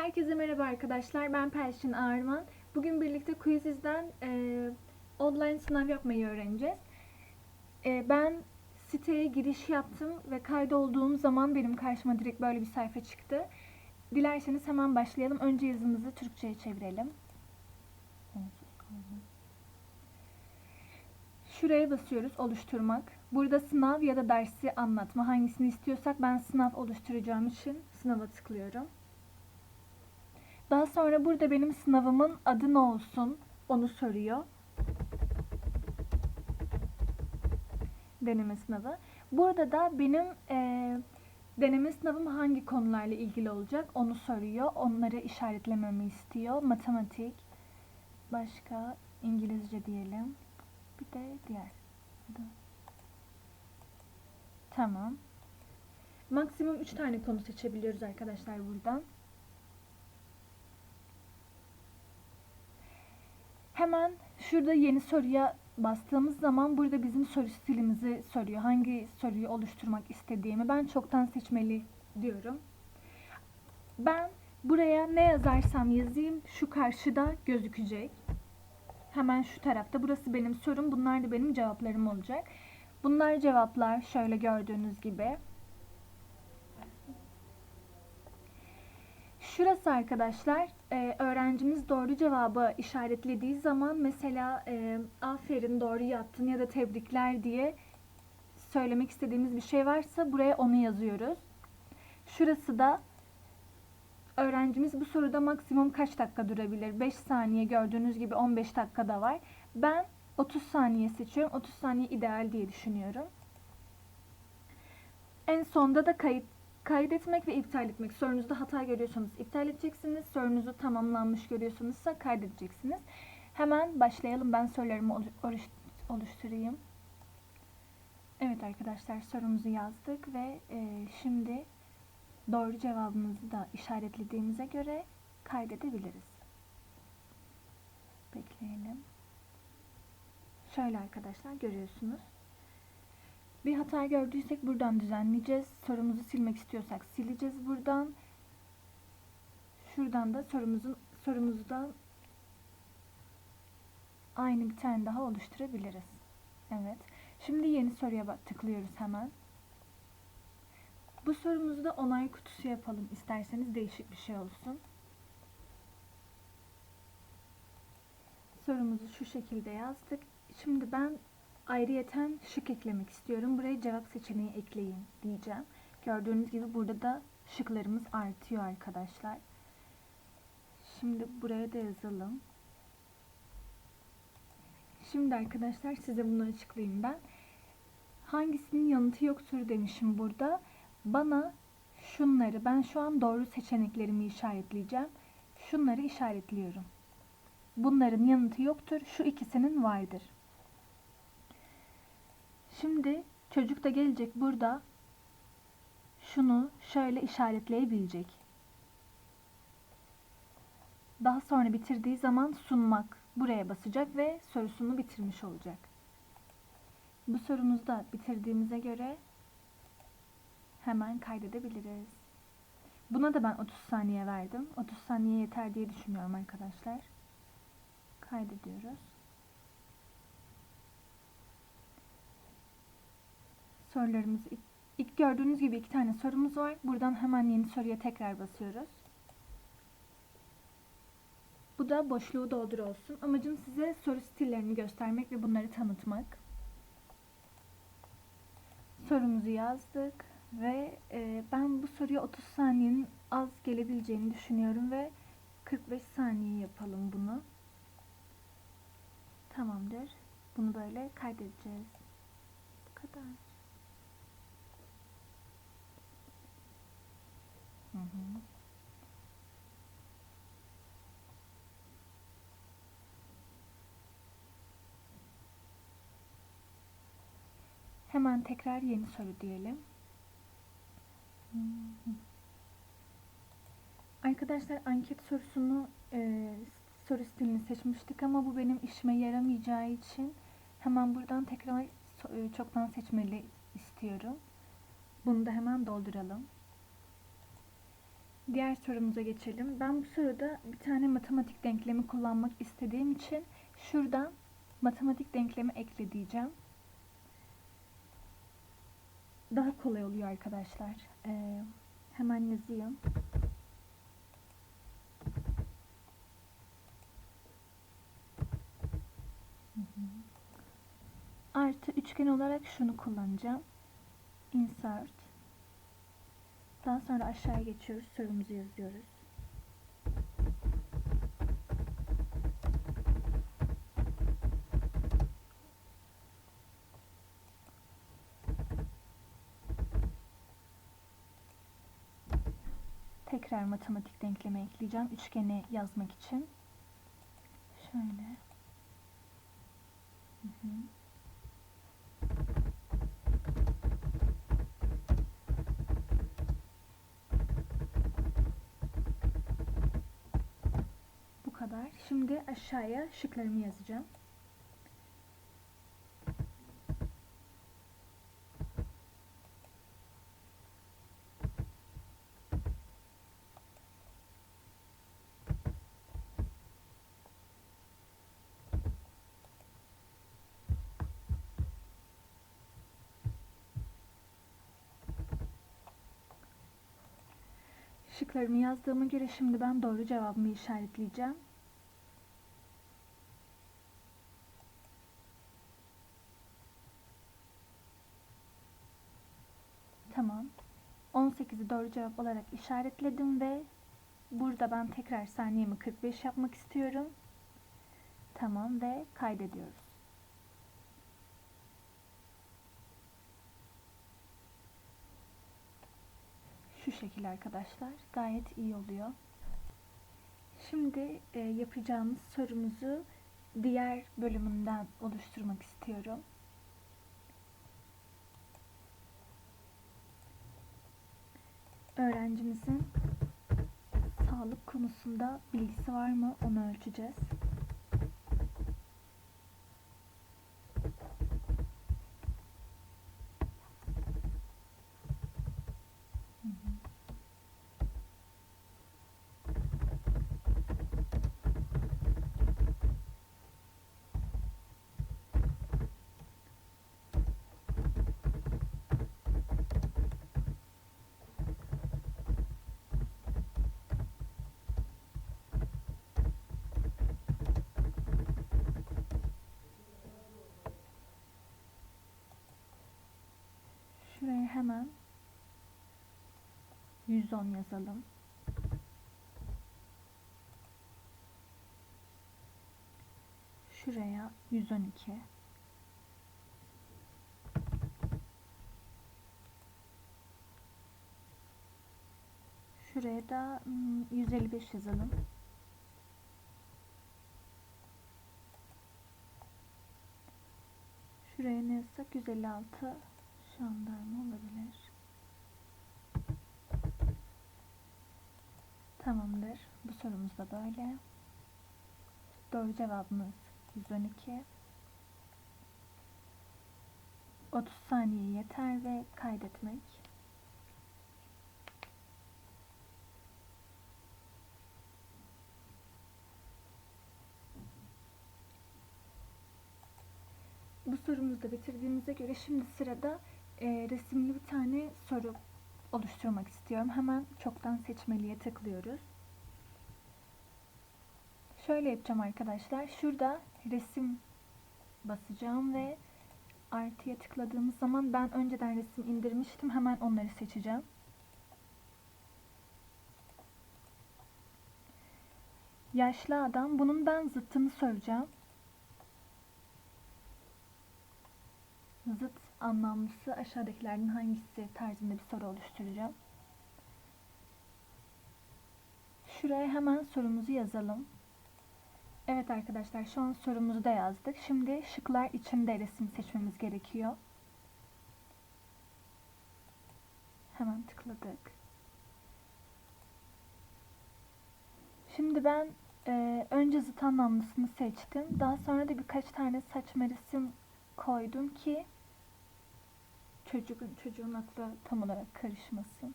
Herkese merhaba arkadaşlar. Ben Pelşin Ağırman. Bugün birlikte Quiziz'den e, online sınav yapmayı öğreneceğiz. E, ben siteye giriş yaptım ve kaydolduğum zaman benim karşıma direkt böyle bir sayfa çıktı. Dilerseniz hemen başlayalım. Önce yazımızı Türkçe'ye çevirelim. Şuraya basıyoruz oluşturmak. Burada sınav ya da dersi anlatma hangisini istiyorsak ben sınav oluşturacağım için sınava tıklıyorum. Daha sonra burada benim sınavımın adı ne olsun onu soruyor. Deneme sınavı. Burada da benim e, deneme sınavım hangi konularla ilgili olacak onu soruyor. Onları işaretlememi istiyor. Matematik, başka İngilizce diyelim. Bir de diğer. Tamam. Maksimum 3 tane konu seçebiliyoruz arkadaşlar buradan. Hemen şurada yeni soruya bastığımız zaman burada bizim soru stilimizi soruyor. Hangi soruyu oluşturmak istediğimi ben çoktan seçmeli diyorum. Ben buraya ne yazarsam yazayım şu karşıda gözükecek. Hemen şu tarafta. Burası benim sorum. Bunlar da benim cevaplarım olacak. Bunlar cevaplar şöyle gördüğünüz gibi. Şurası arkadaşlar e, öğrencimiz doğru cevabı işaretlediği zaman mesela e, aferin doğru yaptın ya da tebrikler diye söylemek istediğimiz bir şey varsa buraya onu yazıyoruz. Şurası da öğrencimiz bu soruda maksimum kaç dakika durabilir? 5 saniye gördüğünüz gibi 15 dakikada var. Ben 30 saniye seçiyorum. 30 saniye ideal diye düşünüyorum. En sonda da kayıt kaydetmek ve iptal etmek. Sorunuzda hata görüyorsanız iptal edeceksiniz. Sorunuzu tamamlanmış görüyorsanızsa kaydedeceksiniz. Hemen başlayalım. Ben sorularımı oluşturayım. Evet arkadaşlar sorumuzu yazdık ve e, şimdi doğru cevabımızı da işaretlediğimize göre kaydedebiliriz. Bekleyelim. Şöyle arkadaşlar görüyorsunuz. Bir hata gördüysek buradan düzenleyeceğiz. Sorumuzu silmek istiyorsak sileceğiz buradan. Şuradan da sorumuzun sorumuzdan aynı bir tane daha oluşturabiliriz. Evet. Şimdi yeni soruya tıklıyoruz hemen. Bu sorumuzu da onay kutusu yapalım isterseniz değişik bir şey olsun. Sorumuzu şu şekilde yazdık. Şimdi ben ayrıyeten şık eklemek istiyorum. Buraya cevap seçeneği ekleyin diyeceğim. Gördüğünüz gibi burada da şıklarımız artıyor arkadaşlar. Şimdi buraya da yazalım. Şimdi arkadaşlar size bunu açıklayayım ben. Hangisinin yanıtı yoktur demişim burada. Bana şunları ben şu an doğru seçeneklerimi işaretleyeceğim. Şunları işaretliyorum. Bunların yanıtı yoktur. Şu ikisinin vardır. Şimdi çocuk da gelecek burada şunu şöyle işaretleyebilecek. Daha sonra bitirdiği zaman sunmak buraya basacak ve sorusunu bitirmiş olacak. Bu sorumuzu da bitirdiğimize göre hemen kaydedebiliriz. Buna da ben 30 saniye verdim. 30 saniye yeter diye düşünüyorum arkadaşlar. Kaydediyoruz. Sorularımız ilk gördüğünüz gibi iki tane sorumuz var. Buradan hemen yeni soruya tekrar basıyoruz. Bu da boşluğu doldur olsun. Amacım size soru stillerini göstermek ve bunları tanıtmak. Sorumuzu yazdık ve e, ben bu soruya 30 saniyenin az gelebileceğini düşünüyorum ve 45 saniye yapalım bunu. Tamamdır. Bunu böyle kaydedeceğiz. Bu kadar. Hemen tekrar yeni soru diyelim. Arkadaşlar anket sorusunu e, soru stilini seçmiştik ama bu benim işime yaramayacağı için hemen buradan tekrar e, çoktan seçmeli istiyorum. Bunu da hemen dolduralım. Diğer sorumuza geçelim. Ben bu soruda bir tane matematik denklemi kullanmak istediğim için şuradan matematik denklemi ekle diyeceğim. Daha kolay oluyor arkadaşlar. Ee, hemen yazayım. Artı üçgen olarak şunu kullanacağım. Insert. Daha sonra aşağıya geçiyoruz. Sorumuzu yazıyoruz. Tekrar matematik denklemi ekleyeceğim. Üçgeni yazmak için. Şöyle. Hı hı. Bu kadar. Şimdi aşağıya şıklarımı yazacağım. Şıklarımı yazdığıma göre şimdi ben doğru cevabımı işaretleyeceğim. Tamam. 18'i doğru cevap olarak işaretledim ve burada ben tekrar saniyemi 45 yapmak istiyorum. Tamam ve kaydediyoruz. Şu şekilde arkadaşlar. Gayet iyi oluyor. Şimdi e, yapacağımız sorumuzu diğer bölümünden oluşturmak istiyorum. Öğrencimizin sağlık konusunda bilgisi var mı onu ölçeceğiz. Hı hı. Şuraya hemen 110 yazalım. Şuraya 112. Şuraya da hmm, 155 yazalım. Şuraya ne yazsak 156 jandarma olabilir. Tamamdır. Bu sorumuz da böyle. Doğru cevabımız 112. 30 saniye yeter ve kaydetmek. Bu sorumuzu da bitirdiğimize göre şimdi sırada e, resimli bir tane soru oluşturmak istiyorum. Hemen çoktan seçmeliye tıklıyoruz. Şöyle yapacağım arkadaşlar. Şurada resim basacağım ve artıya tıkladığımız zaman ben önceden resim indirmiştim. Hemen onları seçeceğim. Yaşlı adam. Bunun ben zıttını soracağım. Zıt anlamlısı aşağıdakilerden hangisi tarzında bir soru oluşturacağım. Şuraya hemen sorumuzu yazalım. Evet arkadaşlar şu an sorumuzu da yazdık. Şimdi şıklar içinde resim seçmemiz gerekiyor. Hemen tıkladık. Şimdi ben e, önce zıt anlamlısını seçtim. Daha sonra da birkaç tane saçma resim koydum ki çocuğun, çocuğun aklı tam olarak karışmasın.